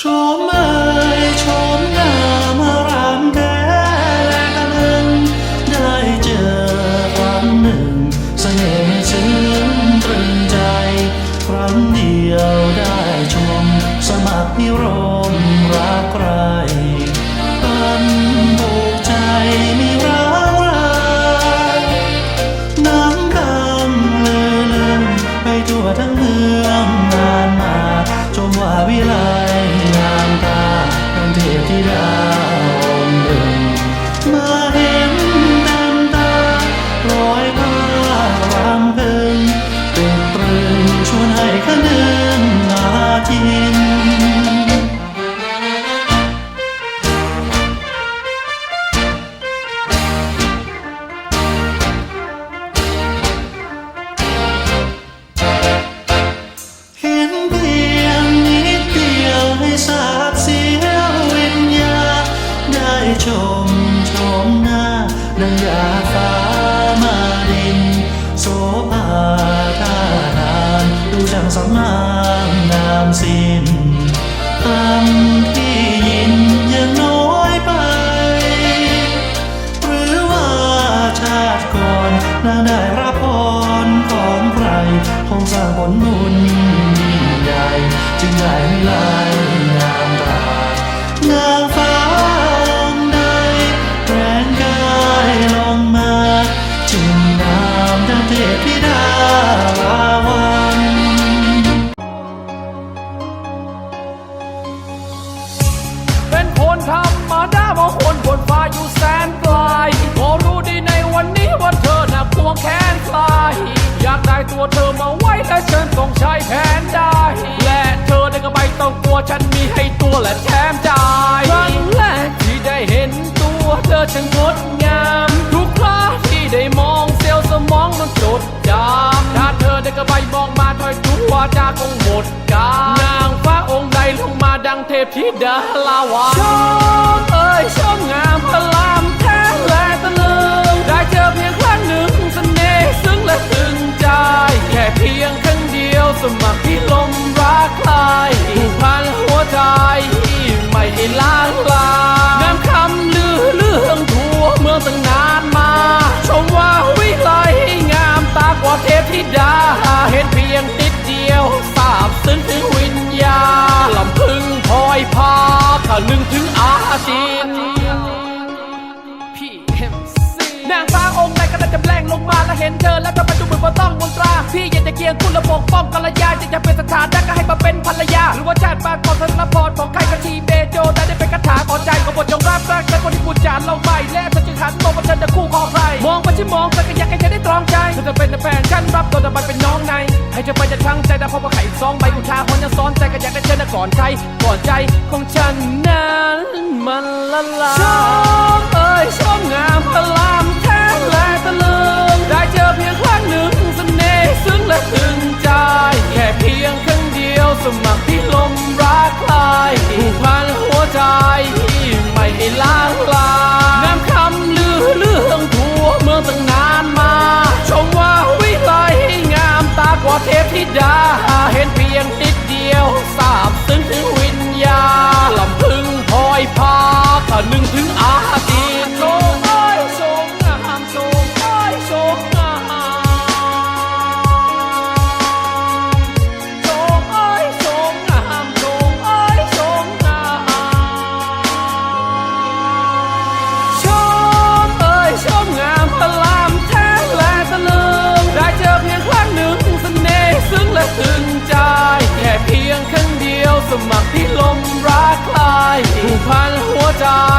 ชมเอ่ยชมงามรามแดและกำลังได้เจอครั้งหนึ่ง เสน่ห์ซึ้งตรึงใจ ครั้งเดียวได้ชม สมัครนิรมรักใครกันบุกใจมีร้างรายน้ำดำเลือนไปทั่วทั้งเมืองนานมา ชมว่าวิลา tirar. ง่างนางามสิ้นคำที่ยินยังน้อยไป หรือว่าชาติก่อนนางได้รับพรของใครคงสร้างผลบุญยิ่งใหญ่จึงได้วิไลงามตานางฟ้าองใดแปลงกายลงมาจึงนามดังเทพธิดา ต้องใช้แผนได้ และเธอได้ก็ไม่ต้องกลัวฉันมีให้ตัวและแถมใจครั้งแรกที่ได้เห็นตัวเธอช่างงดงาม ทุกคราที่ได้มองเซลล์สมองมันจดจำถ้าเธอได้ก็ไปมองมาถอยทุกวาจาคงหมดกาลนางฟ้าองค์ใดลงมาดังเทพธิดาลาวา ยากจะเคียงคุณและปกป้องกัลยาอยากจะเป็นสถานะก็ให้มาเป็นภรรยา หรือว่าชาติปางก่อนธนพรของใครก็ทีเบโจได้ได้เป็นคาถาขอใจของบทยงรับรักและคนที่พูดจานเราไม่และเธอจึงหันมองว่าเธอจะคู่ของใครมองไปที่มองไปก็อยากให้เธอได้ตรองใจเธอจะเป็นแฟนฉันรับตัวต่อไปเป็นน้องในให้เธอไปจะทั้งใจแต่พอมาไข่ซองใบกุชาคนยังซ้อนใจก็อยากได้เธอนะก่อนใครก่อนใจของฉันนั้นมันละลายชอบเอ้ยชอบงาม ว่ น